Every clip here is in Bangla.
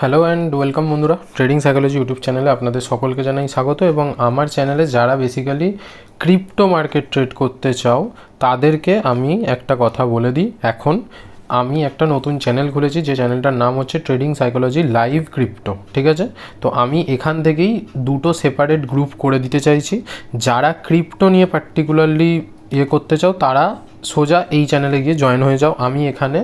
হ্যালো অ্যান্ড ওয়েলকাম বন্ধুরা। ট্রেডিং সাইকোলজি ইউটিউব চ্যানেলে আপনাদের সকলকে জানাই স্বাগত এবং আমার চ্যানেলে যারা বেসিক্যালি ক্রিপ্টো মার্কেট ট্রেড করতে চাও, তাদেরকে আমি একটা কথা বলে দিই। এখন আমি একটা নতুন চ্যানেল খুলেছি, যে চ্যানেলটার নাম হচ্ছে ট্রেডিং সাইকোলজি লাইভ ক্রিপ্টো ঠিক আছে? তো আমি এখান থেকেই দুটো সেপারেট গ্রুপ করে দিতে চাইছি। যারা ক্রিপ্টো নিয়ে পার্টিকুলারলি ইয়ে করতে চাও, তারা সোজা এই চ্যানেলে গিয়ে জয়েন হয়ে যাও। আমি এখানে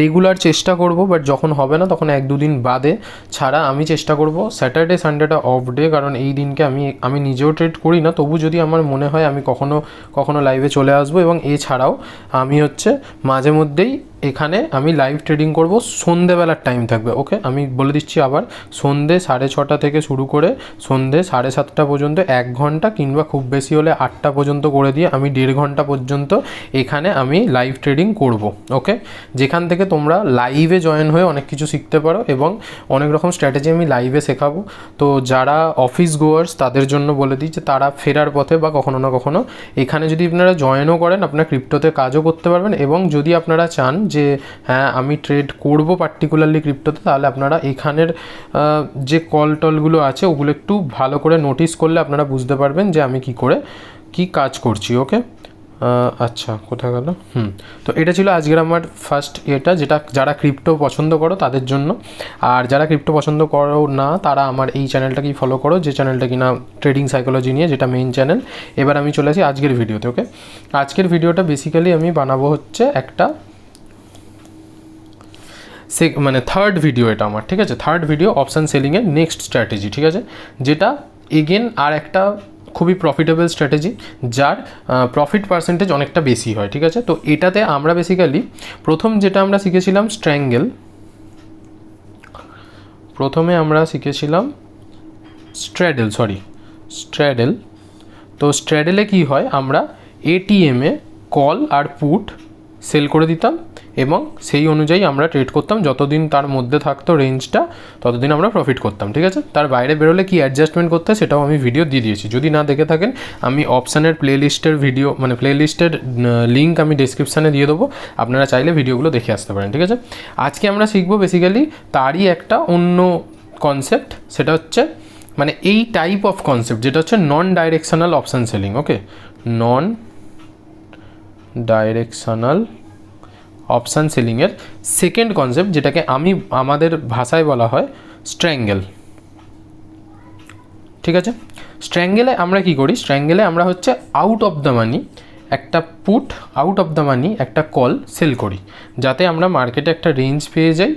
রেগুলার চেষ্টা করব বাট যখন হবে না, তখন এক দুদিন বাদে ছাড়া আমি চেষ্টা করব। স্যাটারডে সানডেটা অফ ডে কারণ এই দিনকে আমি আমি নিজেও ট্রেড করি না। তবু যদি আমার মনে হয়, আমি কখনো কখনো লাইভে চলে আসব এবং এছাড়াও আমি হচ্ছে মাঝে মধ্যেই এখানে আমি লাইভ ট্রেডিং করব। সন্ধেবেলার টাইম থাকবে ওকে আমি বলে দিচ্ছি আবার, সন্ধে সাড়ে ছটা থেকে শুরু করে সন্ধে সাড়ে সাতটা পর্যন্ত, এক ঘণ্টা কিংবা খুব বেশি হলে আটটা পর্যন্ত করে দিয়ে আমি দেড় ঘণ্টা পর্যন্ত এখানে আমি লাইভ ট্রেডিং করব ওকে যেখান থেকে তোমরা লাইভে জয়েন হয়ে অনেক কিছু শিখতে পারো এবং অনেক রকম স্ট্র্যাটেজি আমি লাইভে শেখাবো। তো যারা অফিস গোয়ার্স তাদের জন্য বলে দিই যে তারা ফেরার পথে বা কখনো না কখনো এখানে যদি আপনারা জয়েনও করেন, আপনারা ক্রিপ্টোতে কাজও করতে পারবেন এবং যদি আপনারা চান যে হ্যাঁ আমি ট্রেড করব পার্টিকুলারলি ক্রিপ্টোতে তাহলে আপনারা এখানের যে কল টলগুলো আছে, ওগুলো একটু ভালো করে নোটিস করলে আপনারা বুঝতে পারবেন যে আমি কি করে, কি কাজ করছি ওকে আচ্ছা কোথা গেল? হুম, তো এটা ছিল আজকের আমার ফার্স্ট এটা, যেটা যারা ক্রিপ্টো পছন্দ করো তাদের জন্য। আর যারা ক্রিপ্টো পছন্দ করো না, তারা আমার এই চ্যানেলটাকেই ফলো করো, যে চ্যানেলটা কিনা ট্রেডিং সাইকোলজি নিয়ে, যেটা মেইন চ্যানেল এবার আমি চলে আসি আজকের ভিডিওতে ওকে আজকের ভিডিওটা বেসিক্যালি আমি বানাবো হচ্ছে একটা সে মানে থার্ড ভিডিও এটা আমার, ঠিক আছে? থার্ড ভিডিও অপশান সেলিংয়ের নেক্সট স্ট্র্যাটেজি ঠিক আছে? যেটা এগেন আর একটা খুবই প্রফিটেবল স্ট্র্যাটেজি যার প্রফিট পার্সেন্টেজ অনেকটা বেশি হয়, ঠিক আছে? তো এটাতে আমরা বেসিক্যালি প্রথম যেটা আমরা শিখেছিলাম স্ট্র্যাঙ্গেল প্রথমে আমরা শিখেছিলাম স্ট্র্যাডেল সরি স্ট্র্যাডেল তো স্ট্র্যাডেলে কি হয়? আমরা এটিএমে কল আর পুট সেল করে দিতাম। এবং সেই অনুযায়ী আমরা ট্রেড করতাম। যতদিন তার মধ্যে থাকতো রেঞ্জটা ততদিন আমরা প্রফিট করতাম, ঠিক আছে? তার বাইরে বেরোলে কি অ্যাডজাস্টমেন্ট করতে সেটাও আমি ভিডিও দিয়ে দিয়েছি। যদি না দেখে থাকেন, আমি অপশানের প্লেলিস্টের ভিডিও মানে প্লেলিস্টের লিঙ্ক আমি ডিসক্রিপশানে দিয়ে দেবো। আপনারা চাইলে ভিডিওগুলো দেখে আসতে পারেন, ঠিক আছে? আজকে আমরা শিখব বেসিক্যালি তারই একটা অন্য কনসেপ্ট সেটা হচ্ছে মানে এই টাইপ অফ কনসেপ্ট যেটা হচ্ছে non directional option selling okay non directional option সেলিংয়ের second concept যেটাকে আমি, আমাদের ভাষায় বলা হয় স্ট্র্যাঙ্গেল ঠিক আছে? স্ট্র্যাঙ্গেলে আমরা কি করি? স্ট্র্যাঙ্গেলে আমরা হচ্ছে আউট অফ দ্য মানি একটা put out of the money একটা কল সেল করি। যাতে আমরা মার্কেটে একটা রেঞ্জ পেয়ে যাই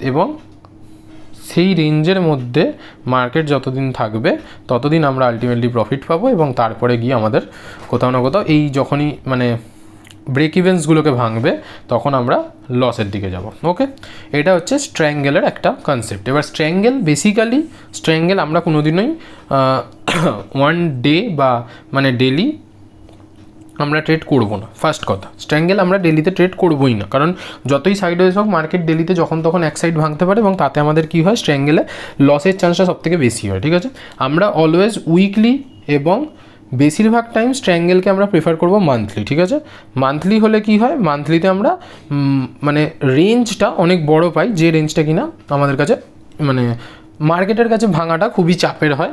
এবং সেই রেঞ্জের মধ্যে মার্কেট যতদিন থাকবে, ততদিন আমরা আলটিমেটলি প্রফিট পাবো এবং তারপরে গিয়ে আমাদের কোথাও না কোথাও এই যখনই মানে ব্রেক ইভেন্টসগুলোকে ভাঙবে, তখন আমরা লসের দিকে যাব ওকে এটা হচ্ছে স্ট্র্যাঙ্গেলের একটা কনসেপ্ট এবার স্ট্র্যাঙ্গেল বেসিক্যালি স্ট্র্যাঙ্গেল আমরা কোনোদিনই ওয়ান ডে বা মানে ডেলি আমরা ট্রেড করব না ফার্স্ট কথা। স্ট্র্যাঙ্গেল আমরা ডেলিতে ট্রেড করবোই না, কারণ যতই সাইড ওয়েজ হোক মার্কেট ডেলিতে যখন তখন এক সাইড ভাঙতে পারে এবং তাতে আমাদের কী হয়? স্ট্র্যাঙ্গেলে লসের চান্সটা সব থেকে বেশি হয়, ঠিক আছে? আমরা অলওয়েজ উইকলি এবং বেশিরভাগ টাইম স্ট্র্যাঙ্গেলকে আমরা প্রেফার করব মান্থলি ঠিক আছে? মান্থলি হলে কি হয়? মান্থলিতে আমরা মানে রেঞ্জটা অনেক বড় পাই, যে রেঞ্জটা কিনা আমাদের কাছে মানে মার্কেটের কাছে ভাঙাটা খুবই চাপের হয়।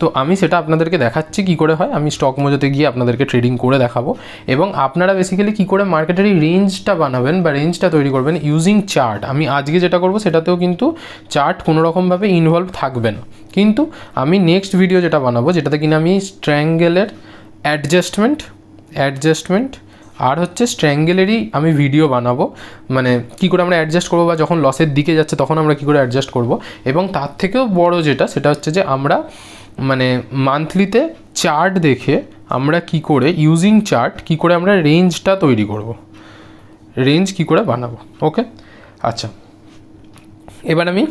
তো আমি সেটা আপনাদেরকে দেখাচ্ছি কি করে হয়। আমি স্টক মজাতে গিয়ে আপনাদেরকে ট্রেডিং করে দেখাবো। এবং আপনারা বেসিক্যালি কি করে মার্কেটের এই রেঞ্জটা বানাবেন বা রেঞ্জটা তৈরি করবেন ইউজিং চার্ট আমি আজকে যেটা করব সেটাতেও কিন্তু চার্ট কোনো রকমভাবে ইনভলভ থাকবে না। কিন্তু আমি নেক্সট ভিডিও যেটা বানাবো, যেটাতে কিনা আমি স্ট্র্যাঙ্গেলের অ্যাডজাস্টমেন্ট অ্যাডজাস্টমেন্ট আর হচ্ছে স্ট্র্যাঙ্গেলেরই আমি ভিডিও বানাবো। মানে কি করে আমরা অ্যাডজাস্ট করব বা যখন লসের দিকে যাচ্ছে তখন আমরা কি করে অ্যাডজাস্ট করব। এবং তার থেকেও বড় যেটা, সেটা হচ্ছে যে আমরা মানে মান্থলিতে চার্ট দেখে আমরা কি করে ইউজিং চার্ট কি করে আমরা রেঞ্জটা তৈরি করব। রেঞ্জ কি করে বানাবো ওকে আচ্ছা। এবার আমি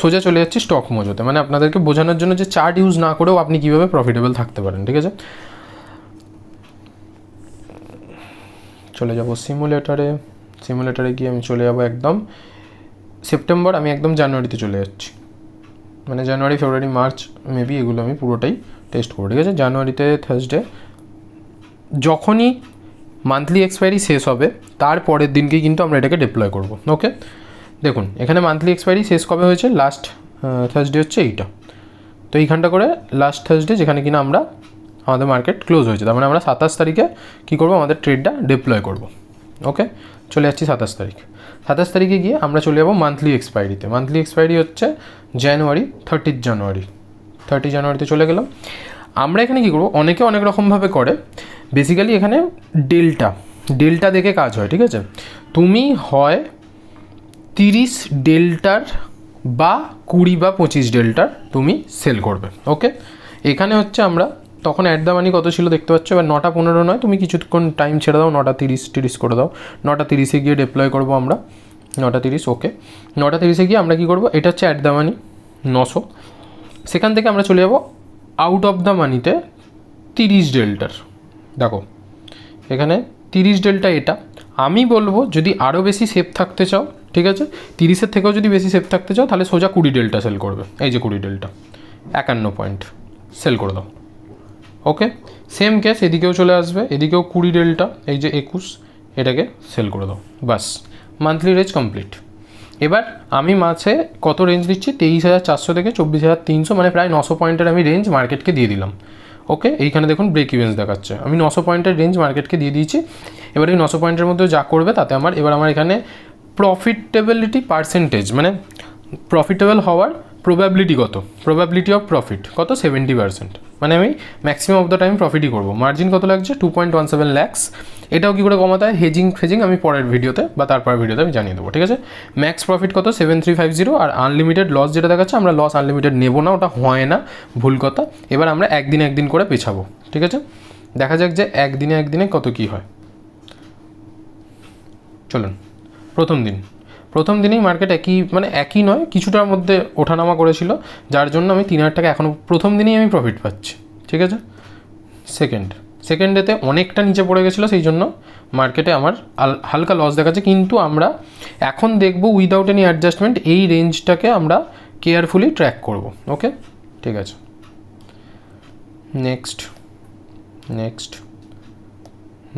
সোজা চলে যাচ্ছি স্টক মজোতে মানে আপনাদেরকে বোঝানোর জন্য যে চার্ট ইউজ না করেও আপনি কীভাবে প্রফিটেবল থাকতে পারেন, ঠিক আছে? চলে যাব সিমুলেটারে সিমুলেটারে গিয়ে আমি চলে যাব একদম সেপ্টেম্বর আমি একদম জানুয়ারিতে চলে যাচ্ছি। মানে জানুয়ারি ফেব্রুয়ারি মার্চ মেবি এগুলো আমি পুরোটাই টেস্ট করব, ঠিক আছে? জানুয়ারিতে থার্সডে যখনই মান্থলি এক্সপায়ারি শেষ হবে, তার পরের দিনকেই কিন্তু আমরা এটাকে ডিপ্লয় করব ওকে দেখুন, এখানে মান্থলি এক্সপায়ারি শেষ কবে হয়েছে? লাস্ট থার্সডে হচ্ছে এইটা। তো এইখানটা করে লাস্ট থার্সডে যেখানে কিনা আমরা আমাদের মার্কেট ক্লোজ হয়েছে। তার মানে আমরা সাতাশ তারিখে কী করব? আমাদের ট্রেডটা ডিপ্লয় করব। ওকে চলে যাচ্ছি সাতাশ তারিখ। সাতাশ তারিখে গিয়ে আমরা চলে যাব মান্থলি এক্সপায়ারিতে মান্থলি এক্সপায়ারি হচ্ছে জানুয়ারি থার্টিথ জানুয়ারি থার্টি জানুয়ারিতে চলে গেলাম। আমরা এখানে কী করব? অনেকে অনেক রকমভাবে করে। বেসিক্যালি এখানে ডেল্টা ডেল্টা দেখে কাজ হয়, ঠিক আছে? তুমি হয় তিরিশ ডেল্টার বা কুড়ি বা পঁচিশ ডেল্টার তুমি সেল করবে। ওকে এখানে হচ্ছে আমরা তখন অ্যাট দ্য মানি কত ছিল দেখতে পাচ্ছ? এবার নটা পনেরো নয়, তুমি কিছুক্ষণ টাইম ছেড়ে দাও, নটা তিরিশ তিরিশ করে দাও। নটা তিরিশে গিয়ে ডিপ্লয় করব আমরা। নটা তিরিশ ওকে নটা তিরিশে গিয়ে আমরা কী করব? এটা হচ্ছে অ্যাট দ্য মানি নশো। সেখান থেকে আমরা চলে যাব আউট অফ দ্য মানিতে তিরিশ ডেল্টার দেখো, এখানে তিরিশ ডেল্টা এটা। আমি বলব, যদি আরও বেশি সেফ থাকতে চাও, ঠিক আছে? তিরিশের থেকেও যদি বেশি সেফ থাকতে চাও, তাহলে সোজা কুড়ি ডেল্টা সেল করবে। এই যে কুড়ি ডেল্টা একান্ন পয়েন্ট সেল করে দাও। ওকে সেম কেস এদিকেও চলে আসবে, এদিকেও কুড়ি ডেল্টা এই যে একুশ, এটাকে সেল করে দাও। বাস মান্থলি রেঞ্জ কমপ্লিট এবার আমি মাসে কত রেঞ্জ দিচ্ছি? তেইশ হাজার চারশো থেকে চব্বিশ হাজার তিনশো মানে প্রায় নশো পয়েন্টের আমি রেঞ্জ মার্কেটকে দিয়ে দিলাম। ওকে এইখানে দেখুন ব্রেক ইভেন্স দেখাচ্ছে। আমি নশো পয়েন্টের রেঞ্জ মার্কেটকে দিয়ে দিয়েছি। এবার এই নশো পয়েন্টের মধ্যে যা করবে, তাতে আমার, এবার আমার এখানে প্রফিটেবিলিটি পার্সেন্টেজ মানে প্রফিটেবল হওয়ার প্রবাবিলিটি কত? প্রবাবিলিটি অফ প্রফিট কত? সেভেন্টি পার্সেন্ট মানে আমি ম্যাক্সিমাম অফ দ্য টাইম প্রফিটই করব। মার্জিন কত লাগছে? Two point one seven lakhs এটাও কী করে কমাতে হয় হেজিং ফেজিং আমি পরের ভিডিওতে বা তারপরের ভিডিওতে আমি জানিয়ে দেবো, ঠিক আছে? ম্যাক্স প্রফিট কত? সেভেন থ্রি ফাইভ জিরো আর আনলিমিটেড লস যেটা দেখাচ্ছে, আমরা লস আনলিমিটেড নেব না, ওটা হয় না। ভুল কথা। এবার আমরা একদিন একদিন করে পেছাবো, ঠিক আছে? দেখা যাক যে একদিনে একদিনে কত কী হয়। চলুন, প্রথম দিন। প্রথম দিনেই মার্কেট একই মানে একই নয়, কিছুটার মধ্যে ওঠানামা করেছিল, যার জন্য আমি তিন হাজার টাকা এখনও প্রথম দিনেই আমি প্রফিট পাচ্ছি, ঠিক আছে? সেকেন্ড সেকেন্ড ডেতে অনেকটা নিচে পড়ে গেছিল, সেই জন্য মার্কেটে আমার হালকা লস দেখাচ্ছে, কিন্তু আমরা এখন দেখব উইদাউট এনি অ্যাডজাস্টমেন্ট এই রেঞ্জটাকে আমরা কেয়ারফুলি ট্র্যাক করব ওকে ঠিক আছে। নেক্সট নেক্সট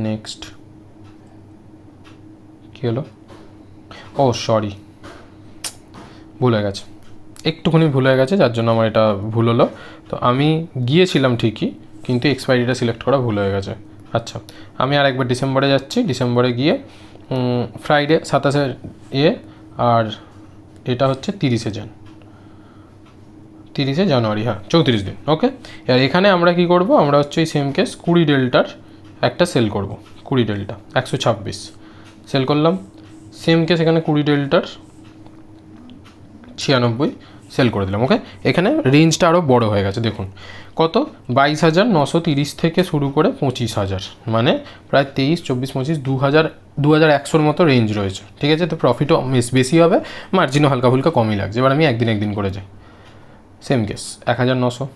নেক্সট কী হলো? ও সরি ভুল হয়ে গেছে। একটুখানি ভুল হয়ে গেছে, যার জন্য আমার এটা ভুল হলো। তো আমি গিয়েছিলাম ঠিকই, কিন্তু এক্সপায়ারিটা সিলেক্ট করা ভুল হয়ে গেছে। আচ্ছা আমি আর একবার ডিসেম্বরে যাচ্ছি। ডিসেম্বরে গিয়ে ফ্রাইডে সাতাশে ইয়ে আর এটা হচ্ছে তিরিশে জান তিরিশে জানুয়ারি হ্যাঁ চৌত্রিশ দিন ওকে আর এখানে আমরা কি করব? আমরা হচ্ছে এই সেম কেস কুড়ি ডেল্টার একটা সেল করব। কুড়ি ডেল্টা একশো ছাব্বিশ। সেল করলাম। সেম কেস এখানে কুড়ি ডেল্টার ছিয়ানব্বই সেল করে দিলাম ওকে এখানে রেঞ্জটা আরও বড় হয়ে গেছে, দেখুন। কত? বাইশ হাজার নশো তিরিশ থেকে শুরু করে পঁচিশ হাজার মানে প্রায় তেইশ, চব্বিশ, পঁচিশ দু হাজার দু হাজার একশোর মতো রেঞ্জ রয়েছে, ঠিক আছে? তো প্রফিটও বেশ- হবে মার্জিনও হালকা ফুলকা কমই লাগছে, এবার আমি একদিন একদিন করে যাই। সেম কেস এক হাজার নশো,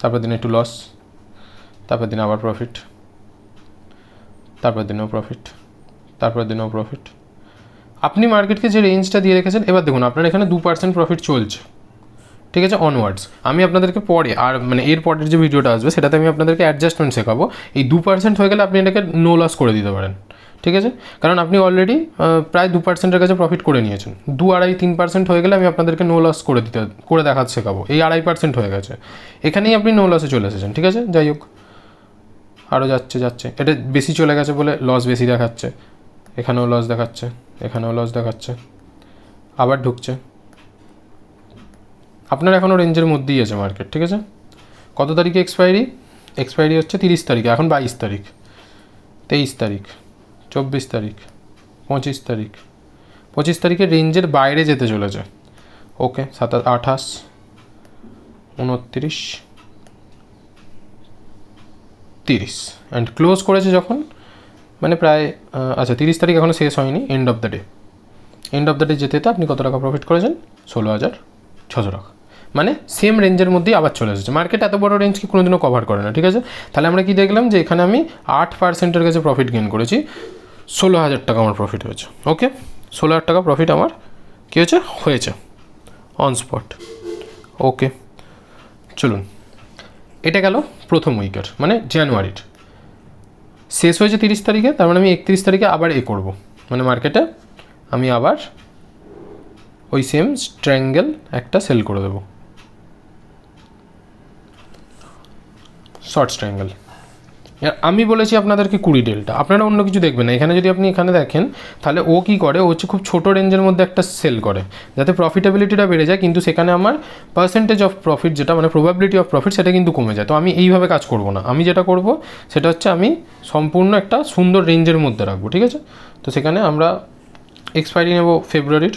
তারপর দিন একটু লস তারপর দিন আবার প্রফিট তারপর দিনেও প্রফিট তারপর দিনেও প্রফিট আপনি মার্কেটকে যে রেঞ্জটা দিয়ে রেখেছেন, এবার দেখুন, আপনার এখানে দু পার্সেন্ট প্রফিট চলছে। ঠিক আছে? অনওয়ার্ডস আমি আপনাদেরকে পরে, আর মানে এর পরের যে ভিডিওটা আসবে, সেটাতে আমি আপনাদেরকে অ্যাডজাস্টমেন্ট শেখাবো। এই দু পার্সেন্ট হয়ে গেলে আপনি এটাকে নো লস করে দিতে পারেন। ঠিক আছে? কারণ আপনি অলরেডি প্রায় দু পার্সেন্টের কাছে প্রফিট করে নিয়েছেন। দু আড়াই তিন পার্সেন্ট হয়ে গেলে আমি আপনাদেরকে নো লস করে দিতে, করে দেখাতে শেখাবো। এই আড়াই পার্সেন্ট হয়ে গেছে। এখানেই আপনি নো লসে চলে এসেছেন। ঠিক আছে? যাই হোক। আরও যাচ্ছে যাচ্ছে। এটা বেশি চলে গেছে বলে লস বেশি দেখাচ্ছে। এখানেও লস দেখাচ্ছে, এখানেও লস দেখাচ্ছে, আবার ঢুকছে। আপনার এখনও রেঞ্জের মধ্যেই আছে মার্কেট ঠিক আছে? কত তারিখে এক্সপায়ারি এক্সপায়ারি হচ্ছে তিরিশ তারিখে, এখন বাইশ তারিখ, তেইশ তারিখ, চব্বিশ তারিখ, পঁচিশ তারিখ। পঁচিশ তারিখে রেঞ্জের বাইরে যেতে চলেছে। ওকে সাতাশ, আঠাশ, উনত্রিশ, তিরিশ। অ্যান্ড ক্লোজ করেছে যখন মানে প্রায় আচ্ছা তিরিশ তারিখ এখনও শেষ হয়নি end of the day end of the day যেতে আপনি কত টাকা প্রফিট করেছেন? ষোলো হাজার ছশো টাকা। মানে সেম রেঞ্জের মধ্যেই আবার চলে এসেছে। মার্কেট এত বড় রেঞ্জকে কোনোদিনও কভার করে না, ঠিক আছে? তাহলে আমরা কি দেখলাম যে এখানে আমি আট পার্সেন্টের কাছে প্রফিট গেন করেছি। ষোলো হাজার টাকা আমার প্রফিট হয়েছে। ওকে ষোলো হাজার টাকা প্রফিট আমার কী হয়েছে? হয়েছে। অন স্পট ওকে চলুন। এটা গেল প্রথম উইকের মানে জানুয়ারির শেষ হয়েছে তিরিশ তারিখে, তার মানে আমি একত্রিশ তারিখে আবার এ করব। মানে মার্কেটে আমি আবার ওই সেম স্ট্র্যাঙ্গেল একটা সেল করে দেব। শর্ট ট্রায়াঙ্গেল আমি বলেছি আপনাদেরকে কুড়ি ডেলটা। আপনারা অন্য কিছু দেখবেন না। এখানে যদি আপনি এখানে দেখেন, তাহলে ও কী করে? ও হচ্ছে খুব ছোটো রেঞ্জের মধ্যে একটা সেল করে। যাতে প্রফিটেবিলিটিটা বেড়ে যায়, কিন্তু সেখানে আমার পার্সেন্টেজ অফ প্রফিট যেটা মানে প্রবাবিলিটি অফ প্রফিট সেটা কিন্তু কমে যায়। তো আমি এইভাবে কাজ করব না। আমি যেটা করব, সেটা হচ্ছে আমি সম্পূর্ণ একটা সুন্দর রেঞ্জের মধ্যে রাখব, ঠিক আছে? তো সেখানে আমরা এক্সপায়ারি নেব ফেব্রুয়ারির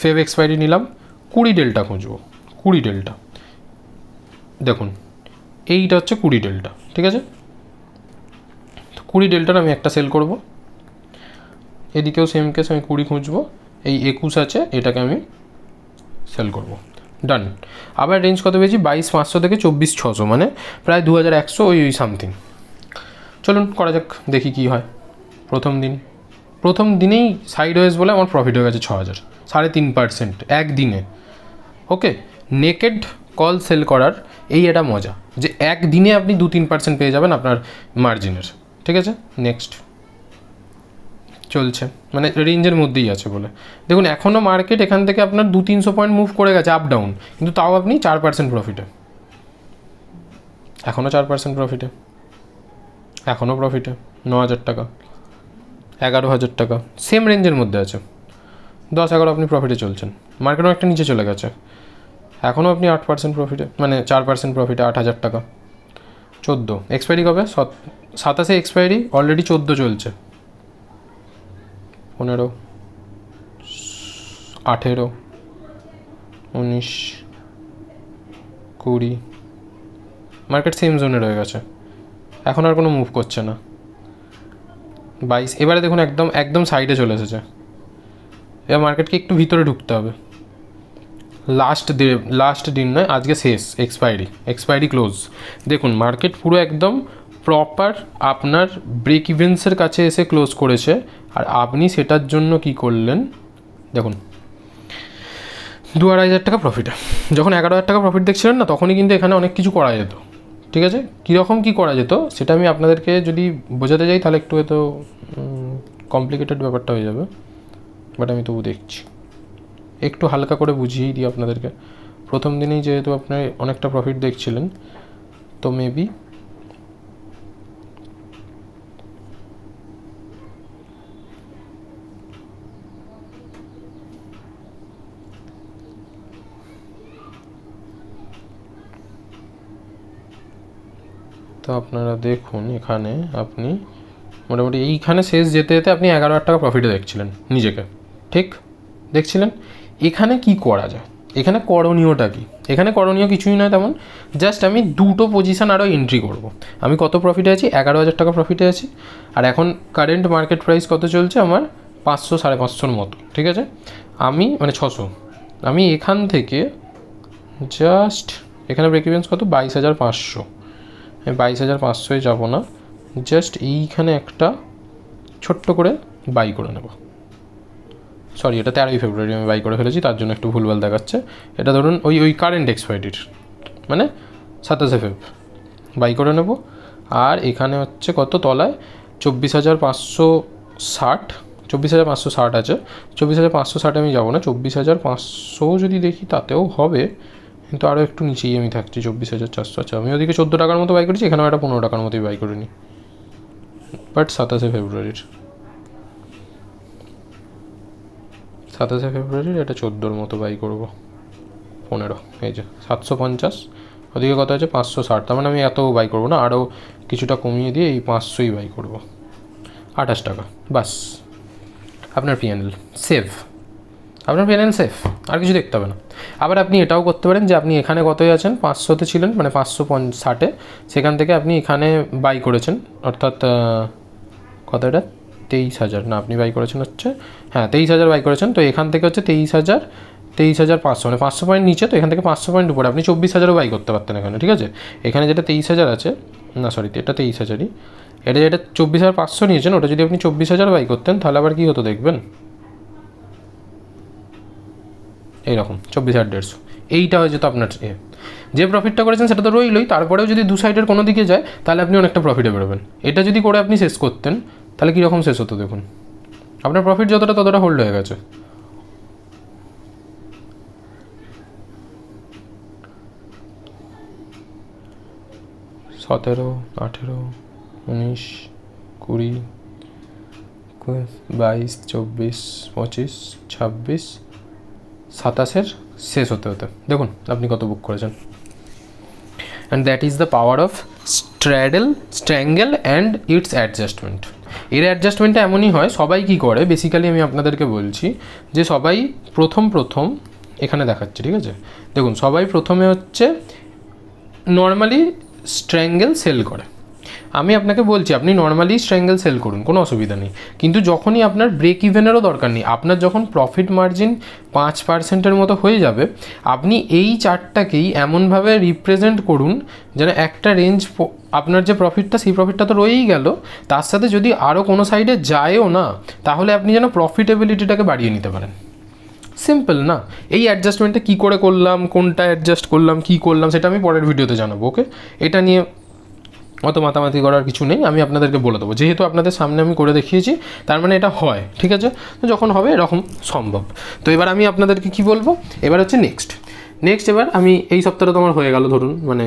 ফেব এক্সপায়ারি নিলাম। কুড়ি ডেলটা খুঁজবো। কুড়ি ডেলটা। দেখুন এইটা হচ্ছে কুড়ি ডেলটা, ঠিক আছে? তো কুড়ি ডেলটার আমি একটা সেল করব। এদিকেও সেম কেস আমি কুড়ি খুঁজবো। এই একুশ আছে, এটাকে আমি সেল করব। ডান আবার রেঞ্জ কত পেয়েছি? বাইশ পাঁচশো থেকে চব্বিশ ছশো মানে প্রায় দু হাজার একশো ওই ওই সামথিং চলুন, করা যাক, দেখি কী হয়। প্রথম দিন। প্রথম দিনেই সাইড ওয়েজ বলে আমার প্রফিট হয়ে গেছে ছ হাজার, সাড়ে তিন পার্সেন্ট একদিনে। ওকে নেকেড কল সেল করার এই এটা মজা, যে এক দিনে আপনি দু তিন পার্সেন্ট পেয়ে যাবেন আপনার মার্জিনের ঠিক আছে? নেক্সট চলছে। মানে রেঞ্জের মধ্যেই আছে বলে। দেখুন এখনও মার্কেট এখান থেকে আপনার দু তিনশো পয়েন্ট মুভ করে গেছে আপ ডাউন কিন্তু তাও আপনি চার পার্সেন্ট প্রফিটে এখনও চার পার্সেন্ট প্রফিটে এখনও প্রফিটে ন হাজার টাকা। এগারো হাজার টাকা। সেম রেঞ্জের মধ্যে আছে। দশ, এগারো আপনি প্রফিটে চলছেন। মার্কেটও একটা নিচে চলে গেছে। এখনও আপনি আট পার্সেন্ট প্রফিটে মানে চার পার্সেন্ট প্রফিটে আট হাজার টাকা। চোদ্দ। এক্সপায়ারি কবে? সত- সাতাশে এক্সপায়ারি অলরেডি চোদ্দ চলছে। পনেরো, আঠেরো, উনিশ, কুড়ি। মার্কেট সেম জোনে রয়ে গেছে। এখন আর কোনো মুভ করছে না। বাইশ, এবারে দেখুন একদম একদম সাইডে চলে এসেছে। এবার মার্কেটকে একটু ভিতরে ঢুকতে হবে। লাস্ট ডে লাস্ট দিন নয়, আজকে শেষ এক্সপায়ারি এক্সপায়ারি ক্লোজ দেখুন মার্কেট পুরো একদম প্রপার আপনার ব্রেক ইভেন্টসের কাছে এসে ক্লোজ করেছে। আর আপনি সেটার জন্য কি করলেন? দেখুন, দু আড়াই হাজার টাকা প্রফিটে যখন এগারো হাজার টাকা প্রফিট দেখছিলেন না, তখনই কিন্তু এখানে অনেক কিছু করা যেত। ঠিক আছে? কীরকম কী করা যেত, সেটা আমি আপনাদেরকে যদি বোঝাতে যাই, তাহলে একটু হয়তো কমপ্লিকেটেড ব্যাপারটা হয়ে যাবে। বাট আমি তবু দেখছি। একটু হালকা করে বুঝিয়েই দিই আপনাদেরকে। প্রথম দিনেই যেহেতু আপনি অনেকটা প্রফিট দেখছিলেন, তো মেবি তো আপনারা দেখুন এখানে আপনি মোটামুটি এইখানে শেষ যেতে যেতে আপনি এগারো হাজার টাকা প্রফিটে দেখছিলেন নিজেকে। ঠিক? দেখছিলেন? এখানে কি করা যায়? এখানে করণীয়টা কি? এখানে করণীয় কিছুই নয় তেমন। জাস্ট আমি দুটো পজিশন আরও এন্ট্রি করব। আমি কত প্রফিটে আছি? এগারো হাজার টাকা প্রফিটে আছি। আর এখন কারেন্ট মার্কেট প্রাইস কত চলছে আমার? পাঁচশো, সাড়ে পাঁচশোর মতো। ঠিক আছে? আমি মানে ছশো। আমি এখান থেকে জাস্ট এখানে ব্রেক ইভেন্স কত? বাইশ হাজার পাঁচশো। বাইশ হাজার পাঁচশোয় যাব না। জাস্ট এইখানে একটা ছোট্ট করে বাই করে নেব। সরি এটা তেরোই ফেব্রুয়ারি আমি বাই করে ফেলেছি, তার জন্য একটু ভুলভাল দেখাচ্ছে। এটা ধরুন ওই ওই কারেন্ট এক্সপায়ারির মানে সাতাশে ফেব বাই করে নেব। আর এখানে হচ্ছে কত তলায়? চব্বিশ হাজার পাঁচশো ষাট, চব্বিশ হাজার পাঁচশো ষাট আছে। চব্বিশ হাজার পাঁচশো ষাটে আমি যাব না, চব্বিশ হাজার পাঁচশো যদি দেখি তাতেও হবে, কিন্তু আরও একটু নিচেই আমি থাকছি, চব্বিশ হাজার চারশো আচ্ছা আমি ওদিকে চোদ্দ টাকার মতো বাই করেছি, এখানেও একটা পনেরো টাকার মতোই বাই করে নিই বাট সাতাশে ফেব্রুয়ারির। সাতাশে ফেব্রুয়ারির এটা চোদ্দোর মতো বাই করব। পনেরো, এই যে সাতশো পঞ্চাশ। ওদিকে কত আছে পাঁচশো ষাট, তার মানে আমি এত বাই করব না আরও কিছুটা কমিয়ে দিয়ে এই পাঁচশোই বাই করব। আঠাশ টাকা বাস আপনার পিএনএল সেভ আপনার পিএনএল সেফ আর কিছু দেখতে হবে না। আবার আপনি এটাও করতে পারেন যে আপনি এখানে কতই আছেন, পাঁচশোতে ছিলেন মানে পাঁচশো ষাটে। সেখান থেকে আপনি এখানে বাই করেছেন, অর্থাৎ কত এটা? তেইশ হাজার। না, আপনি বাই করেছেন হচ্ছে হ্যাঁ তেইশ হাজার বাই করেছেন, তো এখান থেকে হচ্ছে তেইশ হাজার তেইশ হাজার পাঁচশো মানে পাঁচশো পয়েন্ট নিচে, তো এখান থেকে পাঁচশো পয়েন্ট উপরে। আপনি চব্বিশ হাজারও বাই করতে পারতেন এখানে, ঠিক আছে? এখানে যেটা তেইশ হাজার আছে, না সরি এটা তেইশ হাজারই। এটা যেটা চব্বিশ হাজার পাঁচশো নিয়েছেন, ওটা যদি আপনি চব্বিশ হাজার বাই করতেন, তাহলে আবার কী হতো দেখবেন? এইরকম, চব্বিশ হাজার দেড়শো। এইটা হয়ে যেত আপনার এ। যে প্রফিটটা করেছেন, সেটা তো রইলই, তারপরেও যদি দু সাইডের কোনো দিকে যায়, তাহলে আপনি অনেকটা প্রফিটে বেরোবেন। এটা যদি করে আপনি শেষ করতেন তাহলে কীরকম শেষ হতো দেখুন? আপনার প্রফিট যতটা ততটা হোল্ড হয়ে গেছে। সতেরো, আঠেরো, উনিশ, কুড়ি বাইশ, চব্বিশ, পঁচিশ, ছাব্বিশ, সাতাশের শেষ হতে হতে। দেখুন, আপনি কত বুক করেছেন। And that is the power of straddle strangle and its adjustment এর অ্যাডজাস্টমেন্টটা এমনই হয়, সবাই কি করে? বেসিক্যালি আমি আপনাদেরকে বলছি যে সবাই প্রথম প্রথম এখানে দেখাচ্ছে, ঠিক আছে? দেখুন, সবাই প্রথমে হচ্ছে নর্মালি স্ট্র্যাঙ্গেল সেল করে। আমি আপনাকে বলছি, আপনি নর্মালি স্ট্র্যাঙ্গেল সেল করুন, কোনো অসুবিধা নেই। কিন্তু যখনই আপনার ব্রেক ইভেনেরও দরকার নেই, আপনার যখন প্রফিট মার্জিন পাঁচ পার্সেন্টের মতো হয়ে যাবে, আপনি এই চার্টটাকেই এমনভাবে রিপ্রেজেন্ট করুন যেন একটা রেঞ্জ আপনার যে প্রফিটটা সেই প্রফিটটা তো রয়েই গেল। তার সাথে যদি আরও কোনো সাইডে যায়ও না, তাহলে আপনি যেন প্রফিটেবিলিটিটাকে বাড়িয়ে নিতে পারেন। সিম্পল না? এই অ্যাডজাস্টমেন্টটা কী করে করলাম, কোনটা অ্যাডজাস্ট করলাম, কী করলাম, সেটা আমি পরের ভিডিওতে জানাব ওকে এটা নিয়ে অত মাতামাতি করার কিছু নেই, আমি আপনাদেরকে বলে দেবো। যেহেতু আপনাদের সামনে আমি করে দেখিয়েছি, তার মানে এটা হয়, ঠিক আছে? যখন হবে এরকম সম্ভব। তো এবার আমি আপনাদেরকে কি বলব? এবার হচ্ছে নেক্সট নেক্সট এবার আমি এই সপ্তাহটা তোমার হয়ে গেল, ধরুন মানে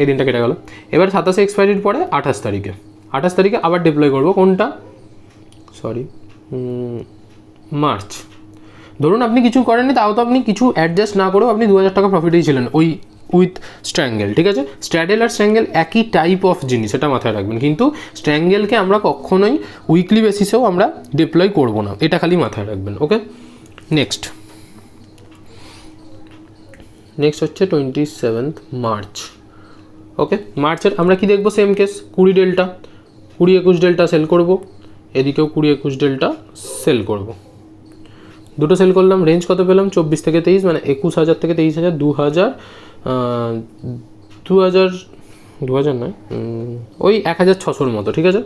এই দিনটা কেটে গেল। এবার সাতাশে এক্সপায়ারির পরে আঠাশ তারিখে। আঠাশ তারিখে আবার ডিপ্লয় করব, কোনটা? সরি মার্চ ধরুন আপনি কিছু করেননি, তাও তো আপনি কিছু অ্যাডজাস্ট না করেও আপনি দু হাজার টাকা প্রফিটেই ছিলেন। ওই উইথ স্ট্র্যাঙ্গেল ঠিক আছে? স্ট্র্যাডেল আর স্ট্র্যাঙ্গেল একই টাইপ অফ জিনিস, এটা মাথায় রাখবেন। কিন্তু স্ট্র্যাঙ্গেলকে আমরা কখনোই উইকলি বেসিসেও আমরা ডিপ্লয় করব না, এটা খালি মাথায় রাখবেন ওকে নেক্সট নেক্সট হচ্ছে টোয়েন্টি সেভেন্থ মার্চ ওকে মার্চের আমরা কি দেখব? সেম কেস কুড়ি ডেল্টা কুড়ি একুশ ডেল্টা সেল করব, এদিকেও কুড়ি একুশ ডেল্টা সেল করব। দুটো সেল করলাম রেঞ্জ কত পেলাম? চব্বিশ থেকে তেইশ মানে একুশ হাজার থেকে তেইশ হাজার দু হাজার দু হাজার দু হাজার নয় ওই এক হাজার ছশোর মতো, ঠিক আছে?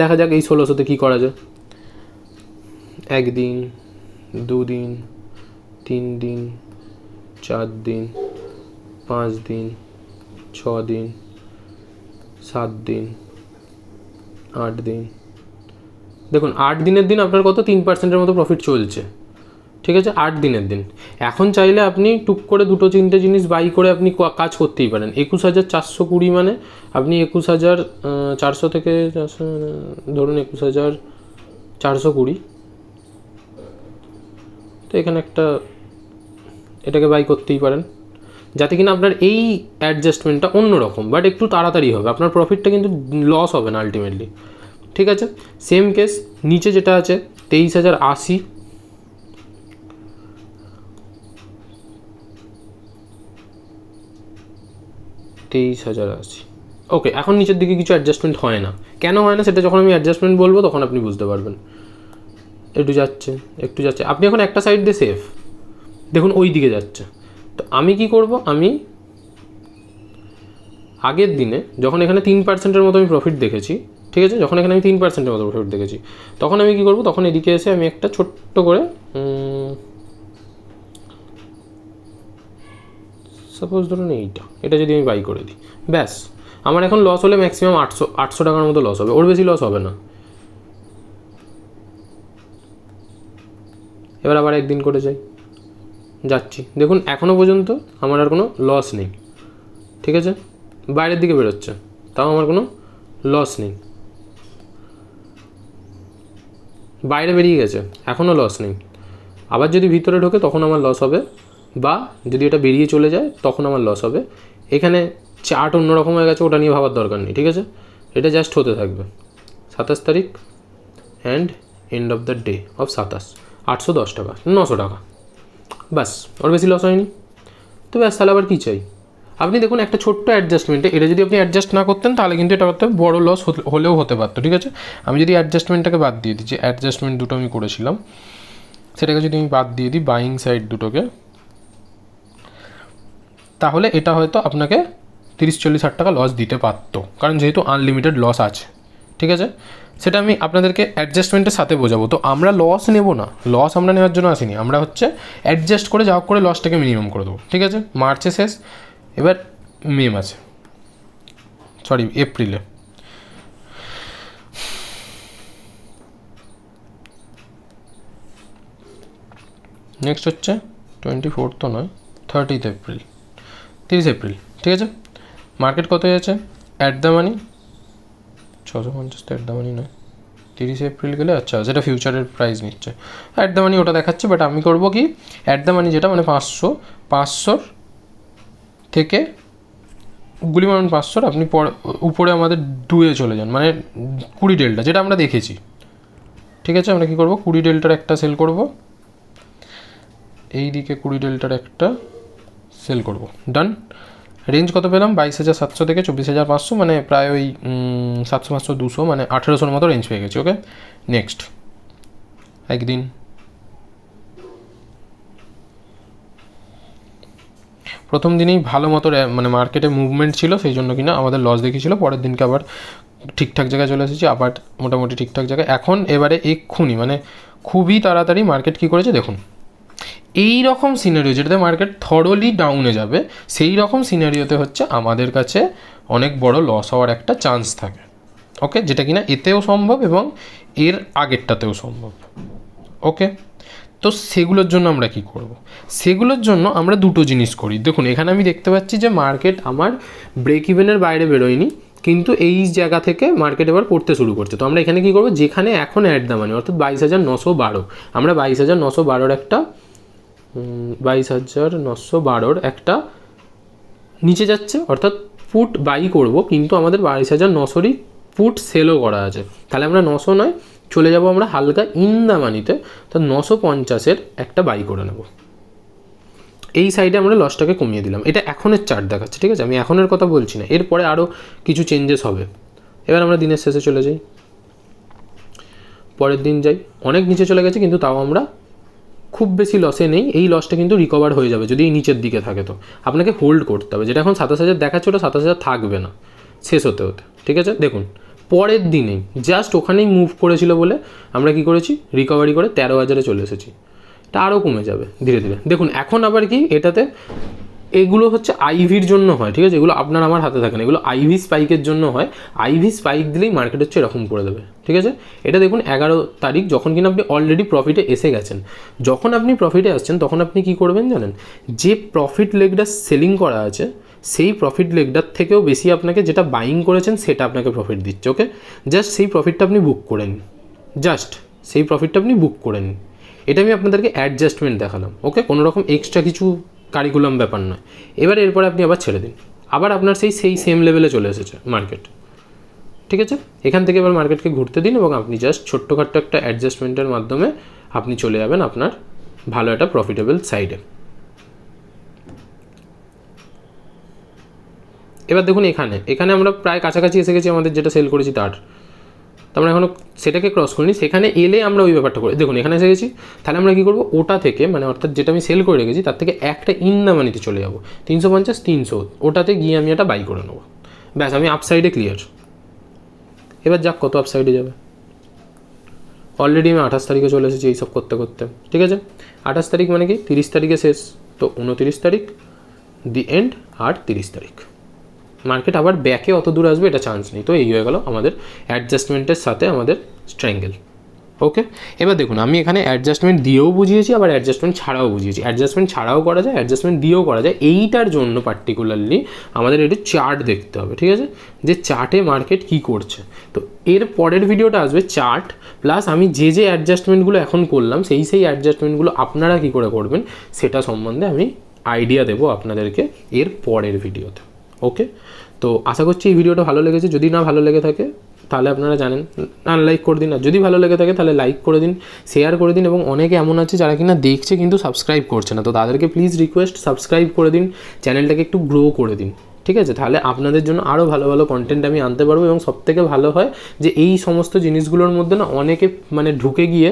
দেখা যাক এই ষোলোশোতে কী করা যায়। একদিন, দুদিন তিন দিন চার দিন পাঁচ দিন ছ দিন সাত দিন আট দিন দেখুন আট দিনের দিন আপনার কত? তিন পার্সেন্টের মতো প্রফিট চলছে। ঠিক আছে? আট দিনের দিন। এখন চাইলে আপনি টুক করে দুটো, তিনটে জিনিস বাই করে আপনি কাজ করতেই পারেন। একুশ হাজার চারশো কুড়ি মানে আপনি একুশ হাজার চারশো থেকে চারশো, ধরুন একুশ হাজার চারশো কুড়ি। তো এখানে একটা এটাকে বাই করতেই পারেন। যাতে কিনা আপনার এই অ্যাডজাস্টমেন্টটা অন্যরকম, বাট একটু তাড়াতাড়ি হবে। আপনার প্রফিটটা কিন্তু লস হবে না আলটিমেটলি ঠিক আছে? সেম কেস, নিচে যেটা আছে, তেইশ হাজার আশি। তেইশ হাজার আশি। ওকে এখন নিচের দিকে কিছু অ্যাডজাস্টমেন্ট হয় না। কেন হয় না? সেটা যখন আমি অ্যাডজাস্টমেন্ট বলব, তখন আপনি বুঝতে পারবেন। একটু যাচ্ছে একটু যাচ্ছে। আপনি এখন একটা সাইড দিয়ে সেফ দেখুন, ওই দিকে যাচ্ছে। তো আমি কি করব? আমি আগের দিনে যখন এখানে তিন পার্সেন্টের মতো আমি প্রফিট দেখেছি, ঠিক আছে? যখন এখানে আমি তিন পার্সেন্টের মতো প্রফিট দেখেছি, তখন আমি কি করব? তখন এদিকে এসে আমি একটা ছোট্ট করে সাপোজ ধরুন এইটা, এটা যদি আমি বাই করে দিই, ব্যাস। আমার এখন লস হলে ম্যাক্সিমাম আটশো আটশো টাকার মতো লস হবে, ওর বেশি লস হবে না। এবার আবার একদিন করে যাই, যাচ্ছি। দেখুন এখনও পর্যন্ত আমার আর কোনো লস নেই, ঠিক আছে? বাইরের দিকে বেরোচ্ছে, তাও আমার কোনো লস নেই। বাইরে বেরিয়ে গেছে এখনও লস নেই। আবার যদি ভিতরে ঢোকে, তখন আমার লস হবে বা যদি এটা বেরিয়ে চলে যায়, তখন আমার লস হবে। এখানে চার্ট অন্যরকম হয়ে গেছে, ওটা নিয়ে ভাবার দরকার নেই, ঠিক আছে? এটা জাস্ট হতে থাকবে। সাতাশ তারিখ and end of the day of সাতাশ। আটশো দশ টাকা, নশো টাকা। ব্যাস, ওর বেশি লস হয়নি। তো ব্যাস, তাহলে আবার কী চাই? আপনি দেখুন, একটা ছোট্ট অ্যাডজাস্টমেন্টে এটা যদি আপনি অ্যাডজাস্ট না করতেন, তাহলে কিন্তু এটা করতে বড় লস হলেও হতে পারতো, ঠিক আছে? আমি যদি অ্যাডজাস্টমেন্টটাকে বাদ দিয়ে দিই যে অ্যাডজাস্টমেন্ট দুটো আমি করেছিলাম। সেটাকে যদি আমি বাদ দিয়ে দিই বাইং সাইড দুটোকে তাহলে এটা হয়তো আপনাকে তিরিশ, চল্লিশ হাজার টাকা লস দিতে পারতো। কারণ যেহেতু আনলিমিটেড লস আছে। ঠিক আছে? সেটা আমি আপনাদেরকে অ্যাডজাস্টমেন্টের সাথে বোঝাবো। তো আমরা লস নেব না। লস আমরা নেওয়ার জন্য আসিনি। আমরা হচ্ছে অ্যাডজাস্ট করে যা হোক করে লসটাকে মিনিমাম করে দেবো। ঠিক আছে? মার্চে শেষ। এবার মে মাসে। সরি এপ্রিলে। নেক্সট হচ্ছে টোয়েন্টি ফোর্থ তো নয় থার্টিথ এপ্রিল। তিরিশ এপ্রিল, ঠিক আছে? মার্কেট কত আছে অ্যাট দ্য মানি ছশো পঞ্চাশ অ্যাট দ্য মানি নয়। তিরিশে এপ্রিল গেলে আচ্ছা সেটা ফিউচারের প্রাইস নিচ্ছে। অ্যাট দ্য মানি ওটা দেখাচ্ছে বাট আমি করব কি? অ্যাট দ্য মানি যেটা মানে পাঁচশো, পাঁচশোর থেকে গুলি মারুন পাঁচশোর, আপনি পরে, উপরে আমাদের ডুয়ে চলে যান মানে কুড়ি ডেলটা যেটা আমরা দেখেছি। ঠিক আছে? আমরা কী করব? কুড়ি ডেলটার একটা সেল করব। এই দিকে কুড়ি ডেলটার একটা সেল করব। ডান রেঞ্জ কত পেলাম? বাইশ হাজার সাতশো থেকে চব্বিশ হাজার পাঁচশো মানে প্রায় ওই সাতশো পাঁচশো, দুশো মানে আঠেরোশোর মতো রেঞ্জ পেয়ে গেছি ওকে নেক্সট একদিন। প্রথম দিনেই ভালো মতো মানে মার্কেটে মুভমেন্ট ছিল, সেই জন্য কিনা আমাদের লস দেখিয়েছিল, পরের দিনকে আবার ঠিকঠাক জায়গায় চলে এসেছি, আবার মোটামুটি ঠিকঠাক জায়গায়। এখন এবারে এক্ষুনি মানে খুবই তাড়াতাড়ি মার্কেট কী করেছে দেখুন। এই রকম সিনারিও যেটাতে মার্কেট থরলি ডাউনে যাবে সেই রকম সিনারিওতে হচ্ছে আমাদের কাছে অনেক বড় লস হওয়ার একটা চান্স থাকে। ওকে যেটা কিনা এতেও সম্ভব এবং এর আগেরটাতেও সম্ভব। ওকে তো সেগুলোর জন্য আমরা কি করব? সেগুলোর জন্য আমরা দুটো জিনিস করি। দেখুন, এখানে আমি দেখতে পাচ্ছি যে মার্কেট আমার ব্রেক ইভেনের বাইরে বেরোয়নি, কিন্তু এই জায়গা থেকে মার্কেট এবার পড়তে শুরু করছে। তো আমরা এখানে কি করব? যেখানে এখন অ্যাড দাম মানে অর্থাৎ বাইশ হাজার নশো বারো। আমরা বাইশ হাজার নশো বারোর একটা বাইশ হাজার নশো বারোর একটা নিচে যাচ্ছে, অর্থাৎ ফুট বাই করব, কিন্তু আমাদের বাইশ হাজার নশোরই ফুট সেলও করা আছে। তাহলে আমরা নশো নয়, চলে যাব আমরা হালকা ইন দা মানিতে তো নশো পঞ্চাশের একটা বাই করে নেব। এই সাইডে আমরা লসটাকে কমিয়ে দিলাম। এটা এখনের চার্ট দেখাচ্ছে, ঠিক আছে? আমি এখনের কথা বলছি না। এরপরে আরও কিছু চেঞ্জেস হবে। এবার আমরা দিনের শেষে চলে যাই। পরের দিন যাই। অনেক নিচে চলে গেছে, কিন্তু তাও আমরা খুব বেশি লসে নেই, এই লসটা কিন্তু রিকভার হয়ে যাবে যদি এই নিচের দিকে থাকে তো। আপনাকে হোল্ড করতে হবে, যেটা এখন সাতাশ হাজার দেখাচ্ছে ওটা সাতাশ হাজার থাকবে না, শেষ হতে হতে, ঠিক আছে? দেখুন, পরের দিনেই জাস্ট ওখানেই মুভ করেছিল বলে আমরা কি করেছি? রিকভারি করে তেরো হাজারে চলে এসেছি। এটা আরও কমে যাবে ধীরে ধীরে। দেখুন, এখন আবার কি, এটাতে এগুলো হচ্ছে আইভির জন্য হয়, ঠিক আছে? এগুলো আপনার আমার হাতে থাকে না, এগুলো আইভি স্পাইকের জন্য হয়। আইভি স্পাইক দিলেই মার্কেট হচ্ছে এরকম করে দেবে। ঠিক আছে? এটা দেখুন এগারো তারিখ, যখন কিনা আপনি অলরেডি প্রফিটে এসে গেছেন। যখন আপনি প্রফিটে আসছেন, তখন আপনি কি করবেন জানেন? যে প্রফিট লেগটা সেলিং করা আছে, সেই প্রফিট লেগটার থেকেও বেশি আপনাকে যেটা বাইং করেছেন, সেটা আপনাকে প্রফিট দিচ্ছে ওকে জাস্ট সেই প্রফিটটা আপনি বুক করে নিন। জাস্ট সেই প্রফিটটা আপনি বুক করে নিন। এটা আমি আপনাদেরকে অ্যাডজাস্টমেন্ট দেখালাম ওকে কোনো রকম এক্সট্রা কিছু কারিকুলাম ব্যাপার নয়। এবার এরপরে আপনি আবার ছেড়ে দিন। আবার আপনার সেই সেই সেম লেভেলে চলে এসেছে মার্কেট ঠিক আছে? এখান থেকে এবার মার্কেটকে ঘুরতে দিন এবং আপনি জাস্ট ছোট্টখাট্ট একটা অ্যাডজাস্টমেন্টের মাধ্যমে আপনি চলে যাবেন আপনার ভালো একটা প্রফিটেবল সাইডে এবার দেখুন এখানে। এখানে আমরা প্রায় কাছাকাছি এসে গেছি আমাদের যেটা সেল করেছি তার। আমরা এখনও সেটাকে ক্রস করিনি। সেখানে এলে আমরা ওই ব্যাপারটা করি দেখুন, এখানে এসে গেছি। তাহলে আমরা কী করব? ওটা থেকে মানে অর্থাৎ যেটা আমি সেল করে রেখেছি, তার থেকে একটা ইন না মানিতে চলে যাব। তিনশো পঞ্চাশ, তিনশো। ওটাতে গিয়ে আমি এটা বাই করে নেব। ব্যাস, আমি আপ সাইডে ক্লিয়ার এবার যাক, কত সাইডে যাবে। অলরেডি আমি আঠাশ তারিখে চলে এসেছি এইসব করতে করতে, ঠিক আছে? আঠাশ তারিখ মানে কি? তিরিশ তারিখে শেষ, তো উনতিরিশ তারিখ দি এন্ড আর তিরিশ তারিখ। মার্কেট আবার ব্যাকে অত দূর আসবে, এটা চান্স নেই। তো এই হয়ে গেল আমাদের অ্যাডজাস্টমেন্টের সাথে আমাদের স্ট্র্যাঙ্গেল ওকে এবার দেখুন, আমি এখানে অ্যাডজাস্টমেন্ট দিয়েও বুঝিয়েছি, আবার অ্যাডজাস্টমেন্ট ছাড়াও বুঝিয়েছি। অ্যাডজাস্টমেন্ট ছাড়াও করা যায় অ্যাডজাস্টমেন্ট দিয়েও করা যায়, এইটার জন্য পার্টিকুলারলি আমাদের একটু চার্ট দেখতে হবে, ঠিক আছে? যে চার্টে মার্কেট কী করছে। তো এর পরের ভিডিওটা আসবে চার্ট প্লাস আমি যে যে অ্যাডজাস্টমেন্টগুলো এখন করলাম, সেই সেই অ্যাডজাস্টমেন্টগুলো আপনারা কী করে করবেন, সেটা সম্বন্ধে আমি আইডিয়া দেবো আপনাদেরকে এর পরের ভিডিওতে ওকে তো আশা করছি এই ভিডিওটা ভালো লেগেছে, যদি না ভালো লেগে থাকে তাহলে আপনারা জানেন। আনলাইক করে দিন আর যদি ভালো লেগে থাকে তাহলে লাইক করে দিন শেয়ার করে দিন এবং অনেকে এমন আছে যারা কিনা দেখছে কিন্তু সাবস্ক্রাইব করছে না। তো তাদেরকে প্লিজ রিকোয়েস্ট সাবস্ক্রাইব করে দিন চ্যানেলটাকে একটু গ্রো করে দিন। ঠিক আছে? তাহলে আপনাদের জন্য আরও ভালো ভালো কন্টেন্ট আমি আনতে পারব এবং সবথেকে ভালো হয় যে এই সমস্ত জিনিসগুলোর মধ্যে না অনেকে মানে ঢুকে গিয়ে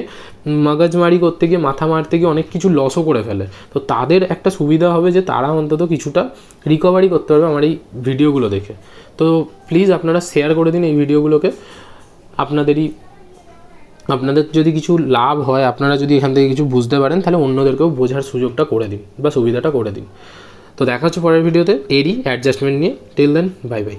মাগাজমারি করতে গিয়ে, মাথা মারতে গিয়ে অনেক কিছু লসও করে ফেলে। তো তাদের একটা সুবিধা হবে যে তারা অন্তত কিছুটা রিকভারি করতে পারবে আমার এই ভিডিওগুলো দেখে। তো প্লিজ আপনারা শেয়ার করে দিন এই ভিডিওগুলোকে আপনাদেরই, আপনাদের যদি কিছু লাভ হয়, আপনারা যদি এখান থেকে কিছু বুঝতে পারেন, তাহলে অন্যদেরকেও বোঝার সুযোগটা করে দিন বা সুবিধাটা করে দিন। তো দেখা হচ্ছে পরের ভিডিওতে এরই অ্যাডজাস্টমেন্ট নিয়ে। Till then bye bye